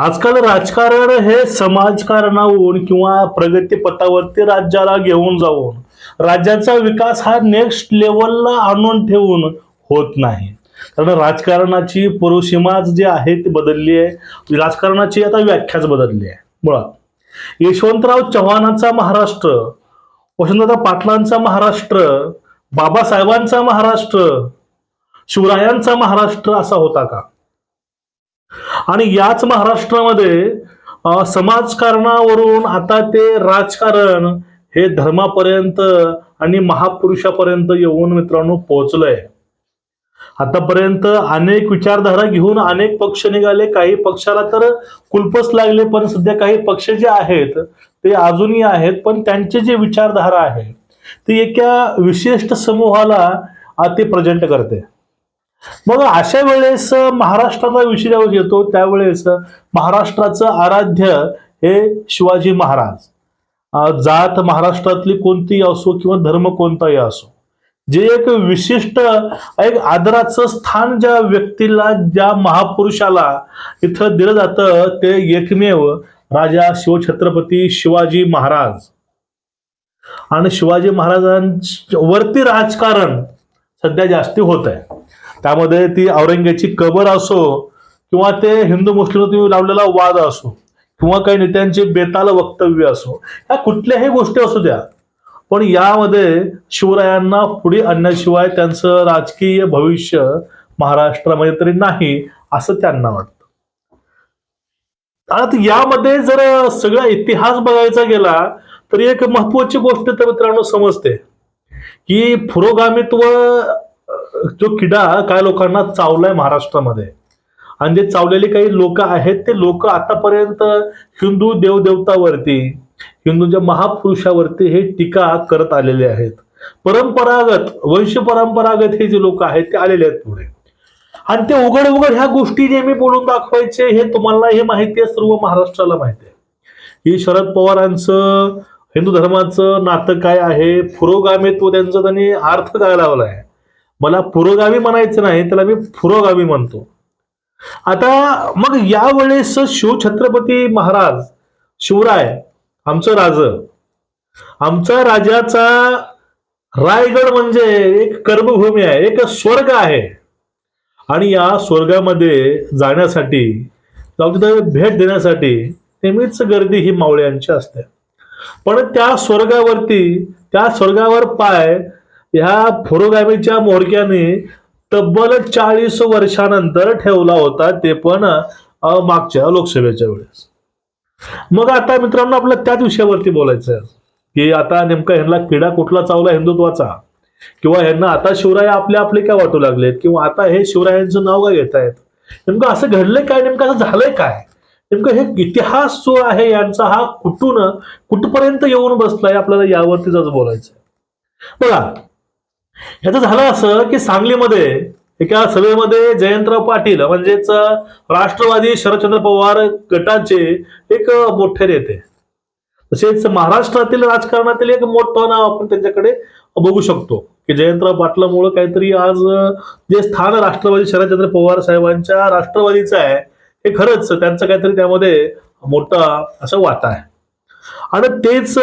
आजकाल राजकारण हे समाजकारणाहून किंवा प्रगतीपथावरती राज्याला घेऊन जाऊन राज्याचा विकास हा नेक्स्ट लेवलला आणून ठेवून होत नाही. कारण राजकारणाची पूर्वसीमाच जी आहे ती बदलली आहे. राजकारणाची आता व्याख्याच बदलली आहे. मुळात यशवंतराव चव्हाणांचा महाराष्ट्र वसंतराव पाटलांचा महाराष्ट्र बाबासाहेबांचा महाराष्ट्र शिवरायांचा महाराष्ट्र असा होता का? आणि याच महाराष्ट्रामध्ये समाजकारणावरून आता ते राजकारण हे धर्मापर्यंत आणि महापुरुषापर्यंत येऊन मित्रांनो पोहोचलंय. आतापर्यंत अनेक विचारधारा घेऊन अनेक पक्ष निघाले काही पक्षाला तर कुलपच लागले पण सध्या काही पक्ष जे आहेत ते अजूनही आहेत पण त्यांचे जे विचारधारा आहे ती एका विशिष्ट समूहाला ते प्रेझेंट करते. मग अशा वेळेस महाराष्ट्राचा विषय ज्यावेळेस येतो त्यावेळेस महाराष्ट्राचं आराध्य हे शिवाजी महाराज. जात महाराष्ट्रातली कोणतीही असो किंवा धर्म कोणताही असो जे एक विशिष्ट एक आदराचं स्थान ज्या व्यक्तीला ज्या महापुरुषाला इथं दिलं जातं ते एकमेव राजा शिवछत्रपती शिवाजी महाराज. आणि शिवाजी महाराजांवरती राजकारण सध्या जास्ती होत आहे त्यामध्ये ती औरंगेची कबर असो किंवा ते हिंदू मुस्लिम तुम्ही लावलेला वाद असो किंवा काही नेत्यांचे बेताल वक्तव्य असो ह्या कुठल्याही गोष्टी असू द्या. पण यामध्ये शिवरायांना पुढे आणण्याशिवाय त्यांचं राजकीय भविष्य महाराष्ट्रामध्ये तरी नाही असं त्यांना वाटतं. आता यामध्ये जर सगळा इतिहास बघायचा गेला तर एक महत्वाची गोष्ट तर मित्रांनो समजते की पुरोगामित्व तो किडा काय लोकांना चावलाय महाराष्ट्रामध्ये. आणि जे चावलेले काही लोक आहेत ते लोक आतापर्यंत हिंदू देवदेवतावरती हिंदूंच्या महापुरुषावरती हे टीका करत आलेले आहेत. परंपरागत वंश परंपरागत हे जे लोक आहेत ते आलेले आहेत पुढे. आणि ते उघड उघड ह्या गोष्टी नेहमी बोलून दाखवायचे हे तुम्हाला हे माहिती आहे सर्व महाराष्ट्राला माहिती आहे. ही शरद पवारांचं हिंदू धर्माचं नातं काय आहे पुरोगामित्व त्यांचं त्यांनी अर्थ काय लावला आहे मला पुरोगामी म्हणायचं नाही त्याला मी पुरोगामी म्हणतो. आता मग यावेळेस शिवछत्रपती महाराज शिवराय आमचं राज आमचा राजाचा रायगड म्हणजे एक कर्मभूमी आहे एक स्वर्ग आहे. आणि या स्वर्गामध्ये जाण्यासाठी जाऊ तिथं भेट देण्यासाठी नेहमीच गर्दी ही मावळ्यांची असते. पण त्या स्वर्गावरती त्या स्वर्गावर पाय ह्या पुरोगामीच्या मोरक्याने तब्बल चाळीस वर्षानंतर ठेवला होता ते पण मागच्या लोकसभेच्या वेळेस. मग आता मित्रांनो आपलं त्याच विषयावरती बोलायचं आहे की आता नेमका ह्यांना किडा कुठला चावला हिंदुत्वाचा? किंवा ह्यांना आता शिवराय आपले आपले काय वाटू लागलेत? किंवा आता हे शिवरायांचं नाव काय घेत आहेत? नेमकं असं घडलंय काय? नेमकं असं झालंय काय? नेमकं हे इतिहास जो आहे यांचा हा कुठून कुठपर्यंत येऊन बसलाय? आपल्याला यावरतीच बोलायचं बघा ह्याचं झालं असं की सांगलीमध्ये एका सभेमध्ये जयंतराव पाटील म्हणजेच राष्ट्रवादी शरदचंद्र पवार गटाचे एक मोठे नेते. तसेच महाराष्ट्रातील राजकारणातील एक मोठं नाव आपण त्यांच्याकडे बघू शकतो. की जयंतराव पाटलामुळं काहीतरी आज जे स्थान राष्ट्रवादी शरदचंद्र पवार साहेबांच्या राष्ट्रवादीचं आहे हे खरंच त्यांचं काहीतरी त्यामध्ये मोठा असं वाटा आहे. आणि तेच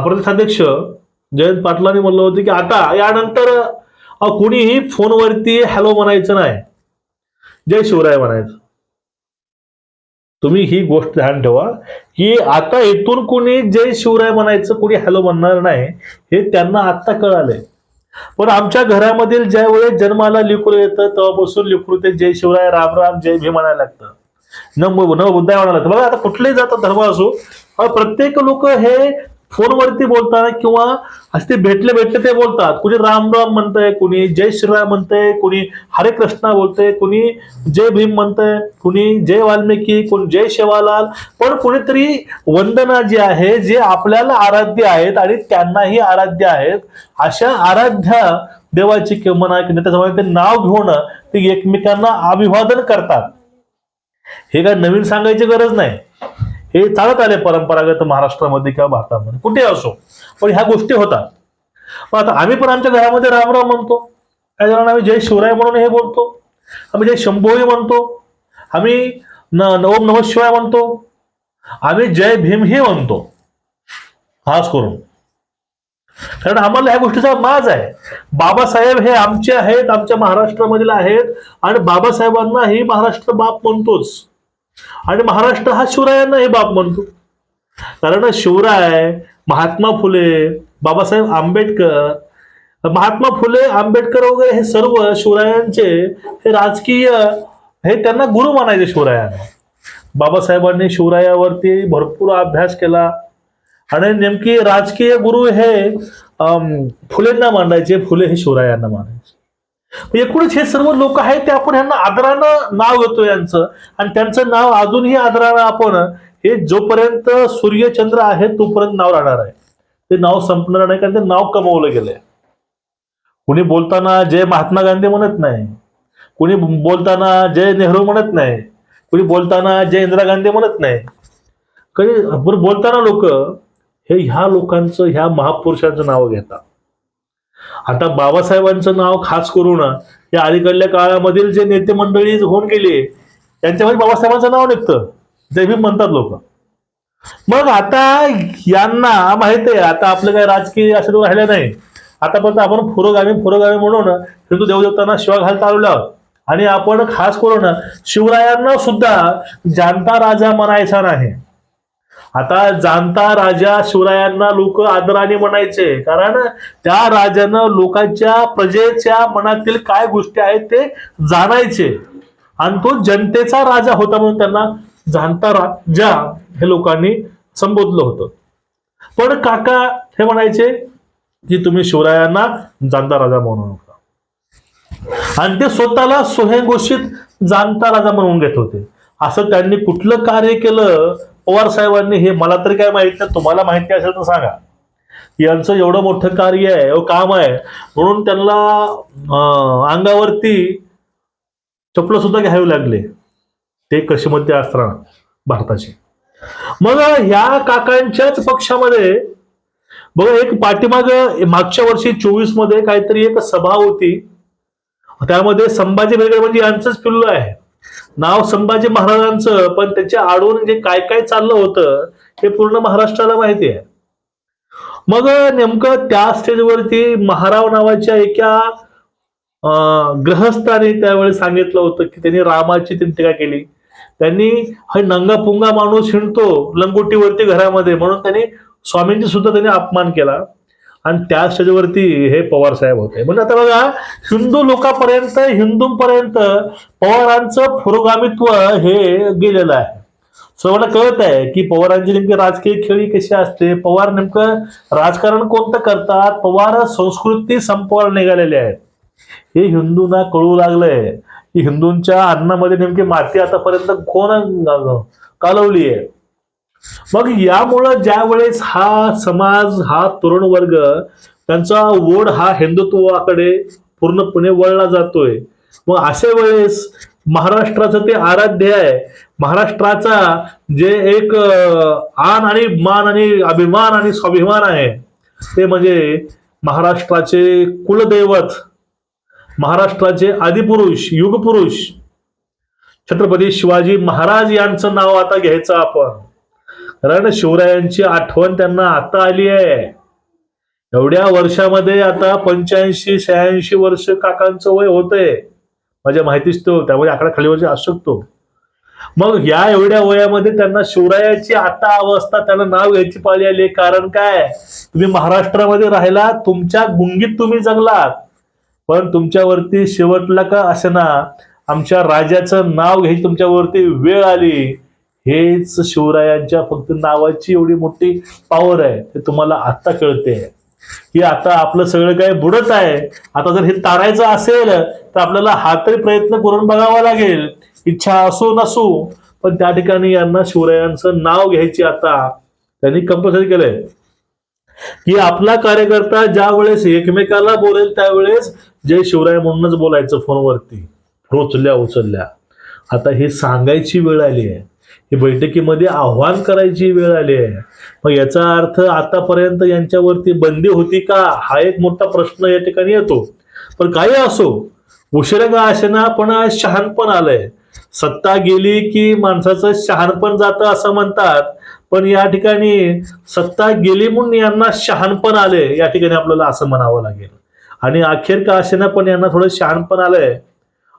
प्रदेशाध्यक्ष जयंत पाटलांनी म्हणलं होतं की आता यानंतर कुणीही फोनवरती हॅलो म्हणायचं नाही. जय शिवराय म्हणायचं. तुम्ही ही गोष्ट ध्यान ठेवा की आता इथून कुणी जय शिवराय म्हणायचं कुणी हॅलो म्हणणार नाही हे त्यांना आत्ता कळालंय. पण आमच्या घरामधील ज्या वेळेस जन्माला लिकरू येतं तेव्हापासून लिकरू ते जय शिवराय राम राम जय भीम म्हणायला लागतं. न न बुद्धाय म्हणायला लागतं. बघा आता कुठलेही जातात धर्म असो प्रत्येक लोक हे फोनवरती बोलतात किंवा असे ते भेटले भेटले ते बोलतात. कुणी राम राम म्हणतंय कुणी जय श्रीराम म्हणतंय कुणी हरे कृष्णा बोलतंय कुणी जय भीम म्हणतंय कुणी जय वाल्मिकी कुणी जय शेवालाल. पण कुणीतरी वंदना जी आहे जे आपल्याला आराध्य आहेत आणि त्यांनाही आराध्य आहेत अशा आराध्य देवाची किंवा त्याच्यामुळे ते नाव घेऊन ते एकमेकांना अभिवादन करतात. हे काय नवीन सांगायची गरज नाही. हे चालत आले परंपरागत महाराष्ट्रामध्ये किंवा भारतामध्ये. कुठे असो पण ह्या गोष्टी होतात. मग आता आम्ही पण आमच्या घरामध्ये रामराम म्हणतो. काही जणांना आम्ही जय शिवराय म्हणून हे बोलतो. आम्ही जय शंभोई म्हणतो. आम्ही न नवम ओम नम शिवाय म्हणतो. आम्ही जय भीम हे म्हणतो. खास करून. कारण आम्हाला ह्या गोष्टीचा माज आहे. बाबासाहेब हे आमचे आहेत आमच्या महाराष्ट्रामधील आहेत. आणि बाबासाहेबांना ही महाराष्ट्र बाप म्हणतोच. आणि महाराष्ट्र हा शिवरायांना हे बाप म्हणतो. कारण शिवराय महात्मा फुले बाबासाहेब आंबेडकर महात्मा फुले आंबेडकर वगैरे हे सर्व शिवरायांचे हे राजकीय हे त्यांना गुरु मानायचे शिवरायांना. बाबासाहेबांनी शिवरायावरती भरपूर अभ्यास केला. आणि नेमकी राजकीय गुरु हे फुलेंना मांडायचे फुले हे शिवरायांना मानायचे. म्हणजे एकूणच हे सर्व लोक आहेत ते आपण यांना आदरानं नाव घेतो यांचं. आणि त्यांचं नाव अजूनही आदरानं आपण हे जोपर्यंत सूर्यचंद्र आहे तोपर्यंत नाव राहणार आहे. ते नाव संपणार नाही कारण ते नाव कमवलं गेलंय. कुणी बोलताना जय महात्मा गांधी म्हणत नाही. कुणी बोलताना जय नेहरू म्हणत नाही. कुणी बोलताना जय इंदिरा गांधी म्हणत नाही. कधी बोलताना लोक हे ह्या लोकांचं ह्या महापुरुषांचं नाव घेतात. आता बाबासाहेबांचं नाव खास करून या अलीकडल्या काळामधील जे नेते मंडळी होऊन गेले त्यांच्यामध्ये बाबासाहेबांचं नाव निघतं. जे भीम म्हणतात लोक. मग आता यांना माहीत आहे आता आपलं काही राजकीय असं राहिलं नाही. आतापर्यंत आपण पुरोगामी पुरोगामी म्हणून हिंदू देवदेवतांना शिवा घालता आलेलो आहोत आणि आपण खास करून शिवरायांना सुद्धा जाणता राजा म्हणायचा नाही. आता जाणता राजा शिवरायांना लोक आदराने म्हणायचे कारण त्या राजानं लोकांच्या प्रजेच्या मनातील काय गोष्टी आहेत ते जाणायचे. आणि तो जनतेचा राजा होता म्हणून त्यांना जाणता राजा हे लोकांनी संबोधलं होतं. पण काका हे म्हणायचे की तुम्ही शिवरायांना जाणता राजा म्हणू नका. आणि ते स्वतःला स्वयंघोषित जाणता राजा म्हणून घेत होते. असं त्यांनी कुठलं कार्य केलं? पवार साहेबांनी हे मला तरी काय माहीत नाही तुम्हाला माहिती असेल तर सांगा. यांचं एवढं मोठं कार्य आहे एवढं काम आहे म्हणून त्यांना अंगावरती चपलं सुद्धा घ्यावी लागले. ते कशीमध्ये असताना भारताचे. मग ह्या काकांच्याच पक्षामध्ये बघा एक पाठीमाग मागच्या वर्षी चोवीसमध्ये काहीतरी एक सभा होती. त्यामध्ये संभाजी ब्रिगेड म्हणजे यांचंच पिल्लू आहे. नाव संभाजी महाराजांचं पण त्याच्या आडून जे काय काय चाललं होतं हे पूर्ण महाराष्ट्राला माहिती आहे. मग नेमकं त्या स्टेजवरती महाराव नावाच्या एका ग्रहस्थाने त्यावेळी सांगितलं होतं की त्यांनी रामाची त्यांनी टीका केली. त्यांनी हा नंगा पुंगा माणूस हिंडतो लंगोटीवरती घरामध्ये म्हणून त्यांनी स्वामींची सुद्धा त्यांनी अपमान केला. आणि त्या स्टेजवरती हे पवार साहेब होते. म्हणजे आता बघा हिंदू लोकांपर्यंत हिंदूंपर्यंत पवारांचं पुरोगामित्व हे गेलेलं आहे. सर्वांना कळत आहे की पवारांची नेमकी राजकीय खेळी कशी असते? पवार नेमकं राजकारण कोणतं करतात? पवार संस्कृती संपवायला निघालेले आहेत. हे हिंदूंना कळू लागलंय. की हिंदूंच्या अन्नामध्ये नेमकी माती आतापर्यंत कोण कालवली आहे मग यामुळं ज्या वेळेस हा समाज हा तरुण वर्ग त्यांचा ओढ हा हिंदुत्वाकडे पूर्णपणे वळला जातोय. मग अशा वेळेस महाराष्ट्राचं ते आराध्य आहे. महाराष्ट्राचा जे एक आन आणि मान आणि अभिमान आणि स्वाभिमान आहे ते म्हणजे महाराष्ट्राचे कुलदैवत महाराष्ट्राचे आदिपुरुष युगपुरुष छत्रपती शिवाजी महाराज यांचं नाव आता घ्यायचं आपण. कारण शिवरायांची आठवण त्यांना आता आली आहे. एवढ्या वर्षामध्ये आता पंच्याऐंशी शहाऐंशी वर्ष काकांचं वय होतंय. माझ्या माहितीच तो त्यामुळे आकडा खालीवरची असू शकतो. मग या एवढ्या वयामध्ये त्यांना शिवरायाची आता अवस्था त्यांना नाव घ्यायची पाळी आली कारण काय? तुम्ही महाराष्ट्रामध्ये राहिला तुमच्या गुंगीत तुम्ही जगलात. पण तुमच्यावरती शेवटला का असेना आमच्या राजाचं नाव घ्यायची तुमच्यावरती वेळ आली. हेच शिवरायांच्या फक्त नावाची एवढी मोठी पॉवर आहे ते तुम्हाला आता कळते. की आता आपलं सगळं काय बुडत आहे. आता जर हे तारायचं असेल तर आपल्याला हा तरी प्रयत्न करून बघावा लागेल. इच्छा असो नसो पण त्या ठिकाणी यांना शिवरायांचं नाव घ्यायची आता त्यांनी कंपल्सरी केलंय. की आपला कार्यकर्ता ज्या वेळेस एकमेकाला बोलेल त्यावेळेस जय शिवराय म्हणूनच बोलायचं फोनवरती रोचल्या उचलल्या. आता हे सांगायची वेळ आली आहे. ही बैठकीमध्ये आव्हान करायची वेळ आली आहे. मग याचा अर्थ आतापर्यंत यांच्यावरती बंदी होती का? हा एक मोठा प्रश्न या ठिकाणी येतो. पण काही असो उशिरा का असेना पण आज शहाणपण आलंय. सत्ता गेली की माणसाचं शहाणपण जातं असं म्हणतात. पण या ठिकाणी सत्ता गेली म्हणून यांना शहाणपण आले या ठिकाणी आपल्याला असं म्हणावं लागेल. आणि अखेर का असेना पण यांना थोडं शहाणपण आलंय.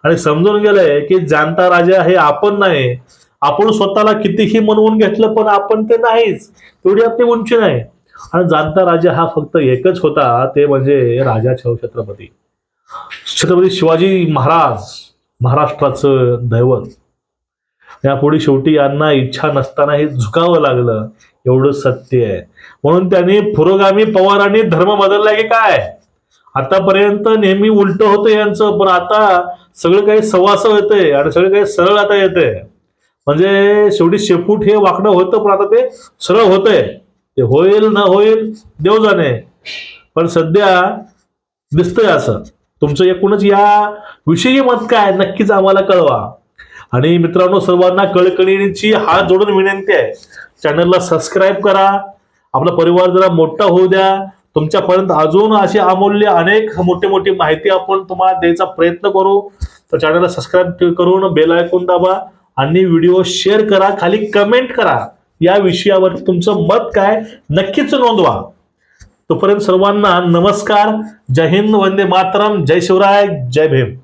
आणि समजून गेलंय की जाणता राजा हे आपण नाही आपण स्वतःला कितीही म्हणवून घेतलं पण आपण ते नाहीच. तेवढी आपली उंची नाही. आणि जाणता राजा हा फक्त एकच होता ते म्हणजे राजा छाव छत्रपती. छत्रपती शिवाजी महाराज महाराष्ट्राचं दैवत. यापुढे शेवटी यांना इच्छा नसतानाही झुकावं लागलं. एवढं सत्य आहे. म्हणून त्यांनी पुरोगामी पवारांनी धर्म बदलला की काय? आतापर्यंत नेहमी उलट होतं यांचं पण आता सगळं काही सवासं येतंय आणि सगळं काही सरळ आता येतंय. म्हणजे शेवटी शेपूट हे वाकडं होतं पण आता ते सरळ होतंय. ते होईल न होईल देव जाणे पण सध्या दिसतंय असं. तुमचं एकूणच या विषयी मत काय? नक्कीच आम्हाला कळवा. आणि मित्रांनो सर्वांना कळकळीची हात जोडून विनंती आहे. चॅनलला सबस्क्राईब करा. आपला परिवार जरा मोठा होऊ द्या. तुमच्यापर्यंत अजून अशी अमूल्य अनेक मोठी मोठी माहिती आपण तुम्हाला द्यायचा प्रयत्न करू. तर चॅनलला सबस्क्राईब करून बेल ऐकून दाबा. आणि व्हिडिओ शेअर करा खाली कमेंट करा. या विषयावर तुमचं मत काय नक्कीच नोंदवा. तोपर्यंत सर्वांना नमस्कार. जय हिंद वंदे मातरम. जय शिवराय जय भीम.